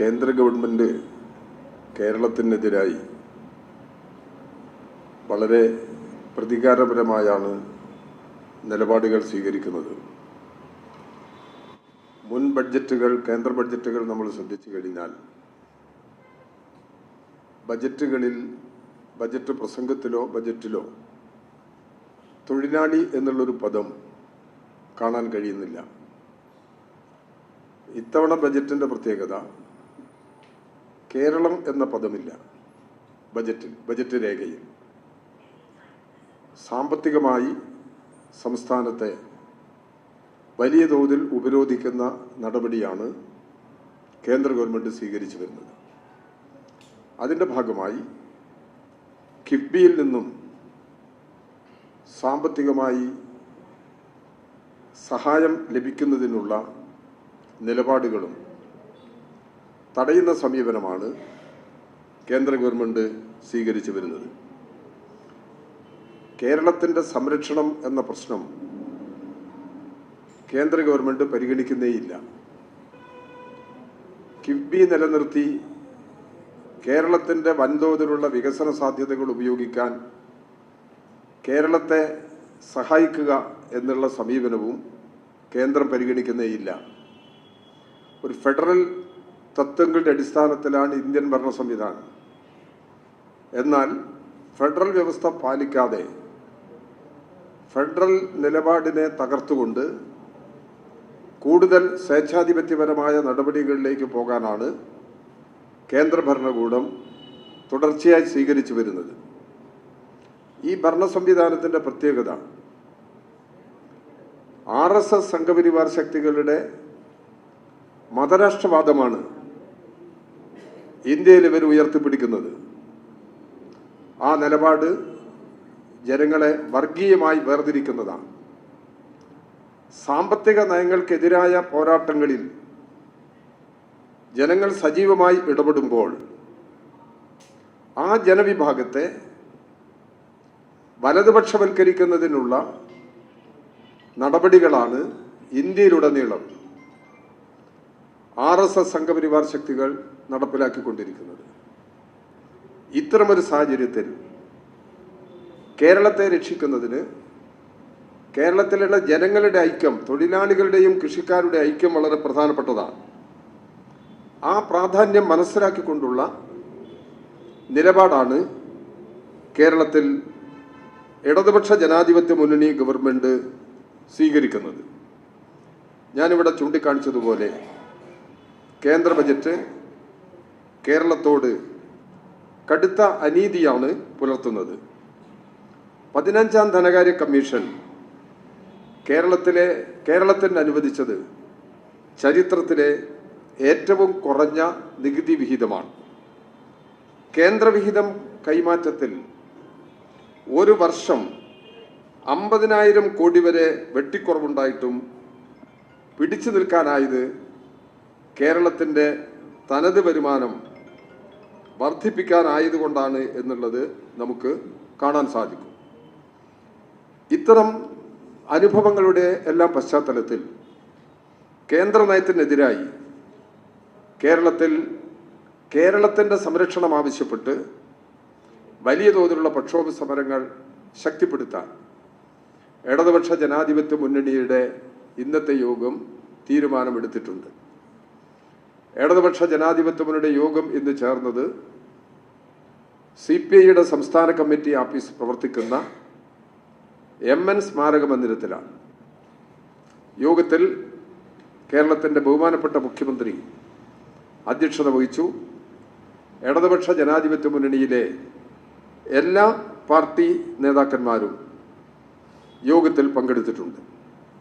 കേന്ദ്ര ഗവൺമെന്റ് കേരളത്തിനെതിരായി വളരെ പ്രതികാരപരമായാണ് നിലപാടുകൾ സ്വീകരിക്കുന്നത്. മുൻ ബഡ്ജറ്റുകൾ കേന്ദ്ര ബഡ്ജറ്റുകൾ നമ്മൾ ശ്രദ്ധിച്ചു കഴിഞ്ഞാൽ ബജറ്റുകളിൽ ബജറ്റ് പ്രസംഗത്തിലോ ബജറ്റിലോ തൊഴിലാളി എന്നുള്ളൊരു പദം കാണാൻ കഴിയുന്നില്ല. ഇത്തവണ ബജറ്റിന്റെ പ്രത്യേകത കേരളം എന്ന പദമില്ല. ബജറ്റിൽ ബജറ്റ് രേഖയിൽ. സാമ്പത്തികമായി സംസ്ഥാനത്തെ വലിയ തോതിൽ ഉപരോധിക്കുന്ന നടപടിയാണ് കേന്ദ്ര ഗവൺമെന്റ് സ്വീകരിച്ചു വരുന്നത്. അതിന്റെ ഭാഗമായി കിഫ്ബിയിൽ നിന്നും സാമ്പത്തികമായി സഹായം ലഭിക്കുന്നതിനുള്ള നിലപാടുകളും തടയുന്ന സമീപനമാണ് കേന്ദ്ര ഗവൺമെന്റ് സ്വീകരിച്ചു വരുന്നത്. കേരളത്തിന്റെ സംരക്ഷണം എന്ന പ്രശ്നം കേന്ദ്ര ഗവൺമെന്റ് പരിഗണിക്കുന്നേയില്ല കിഫ്ബി നിലനിർത്തി കേരളത്തിന്റെ വൻതോതിലുള്ള വികസന സാധ്യതകൾ ഉപയോഗിക്കാൻ കേരളത്തെ സഹായിക്കുക എന്നുള്ള സമീപനവും കേന്ദ്രം പരിഗണിക്കുന്നേയില്ല ഒരു ഫെഡറൽ തത്വങ്ങളുടെ അടിസ്ഥാനത്തിലാണ് ഇന്ത്യൻ ഭരണ സംവിധാനം എന്നാൽ ഫെഡറൽ വ്യവസ്ഥ പാലിക്കാതെ ഫെഡറൽ നിലപാടിനെ തകർത്തുകൊണ്ട് കൂടുതൽ സ്വേച്ഛാധിപത്യപരമായ നടപടികളിലേക്ക് പോകാനാണ് കേന്ദ്ര ഭരണകൂടം തുടർച്ചയായി സ്വീകരിച്ചു വരുന്നത്. ഈ ഭരണ സംവിധാനത്തിന്റെ പ്രത്യേകത ആർ എസ് എസ് സംഘപരിവാർ ശക്തികളുടെ മതരാഷ്ട്രവാദമാണ്. ഇന്ത്യയിൽ ഇവർ ഉയർത്തിപ്പിടിക്കുന്നത്. ആ നിലപാട് ജനങ്ങളെ വർഗീയമായി വേർതിരിക്കുന്നതാണ്. സാമ്പത്തിക നയങ്ങൾക്കെതിരായ പോരാട്ടങ്ങളിൽ ജനങ്ങൾ സജീവമായി ഇടപെടുമ്പോൾ ആ ജനവിഭാഗത്തെ വലതുപക്ഷവൽക്കരിക്കുന്നതിനുള്ള നടപടികളാണ് ഇന്ത്യയിലുടനീളം. ആർ എസ് എസ് സംഘപരിവാർ ശക്തികൾ നടപ്പിലാക്കിക്കൊണ്ടിരിക്കുന്നത്. ഇത്തരമൊരു സാഹചര്യത്തിൽ കേരളത്തെ രക്ഷിക്കുന്നതിന് കേരളത്തിലുള്ള ജനങ്ങളുടെ ഐക്യം തൊഴിലാളികളുടെയും കൃഷിക്കാരുടെ ഐക്യം വളരെ പ്രധാനപ്പെട്ടതാണ്. ആ പ്രാധാന്യം മനസ്സിലാക്കിക്കൊണ്ടുള്ള നിലപാടാണ് കേരളത്തിൽ ഇടതുപക്ഷ ജനാധിപത്യ മുന്നണി ഗവൺമെന്റ് സ്വീകരിക്കുന്നത്. ഞാനിവിടെ ചൂണ്ടിക്കാണിച്ചതുപോലെ കേന്ദ്ര ബജറ്റ് കേരളത്തോട് കടുത്ത അനീതിയാണ് പുലർത്തുന്നത്. പതിനഞ്ചാം ധനകാര്യ കമ്മീഷൻ കേരളത്തിലെ കേരളത്തിന് അനുവദിച്ചത് ചരിത്രത്തിലെ ഏറ്റവും കുറഞ്ഞ നികുതി വിഹിതമാണ്. കേന്ദ്രവിഹിതം കൈമാറ്റത്തിൽ ഒരു വർഷം അമ്പതിനായിരം കോടി വരെ വെട്ടിക്കുറവുണ്ടായിട്ടും പിടിച്ചു നിൽക്കാനായത് കേരളത്തിന്റെ തനത് വരുമാനം വർദ്ധിപ്പിക്കാനായതുകൊണ്ടാണ് എന്നുള്ളത് നമുക്ക് കാണാൻ സാധിക്കും. ഇത്തരം അനുഭവങ്ങളുടെ എല്ലാം പശ്ചാത്തലത്തിൽ കേന്ദ്ര നയത്തിനെതിരായി കേരളത്തിൽ കേരളത്തിന്റെ സംരക്ഷണം ആവശ്യപ്പെട്ട് വലിയ തോതിലുള്ള പ്രക്ഷോഭ സമരങ്ങൾ ശക്തിപ്പെടുത്താൻ ഇടതുപക്ഷ ജനാധിപത്യ മുന്നണിയുടെ ഇന്നത്തെ യോഗം തീരുമാനമെടുത്തിട്ടുണ്ട്. ഇടതുപക്ഷ ജനാധിപത്യ മുന്നണിയുടെ യോഗം ഇന്ന് ചേർന്നത് സി പി ഐയുടെ സംസ്ഥാന കമ്മിറ്റി ആഫീസ് പ്രവർത്തിക്കുന്ന എം എൻ സ്മാരക മന്ദിരത്തിലാണ്. യോഗത്തിൽ കേരളത്തിന്റെ ബഹുമാനപ്പെട്ട മുഖ്യമന്ത്രി അധ്യക്ഷത വഹിച്ചു. ഇടതുപക്ഷ ജനാധിപത്യ മുന്നണിയിലെ എല്ലാ പാർട്ടി നേതാക്കന്മാരും യോഗത്തിൽ പങ്കെടുത്തിട്ടുണ്ട്.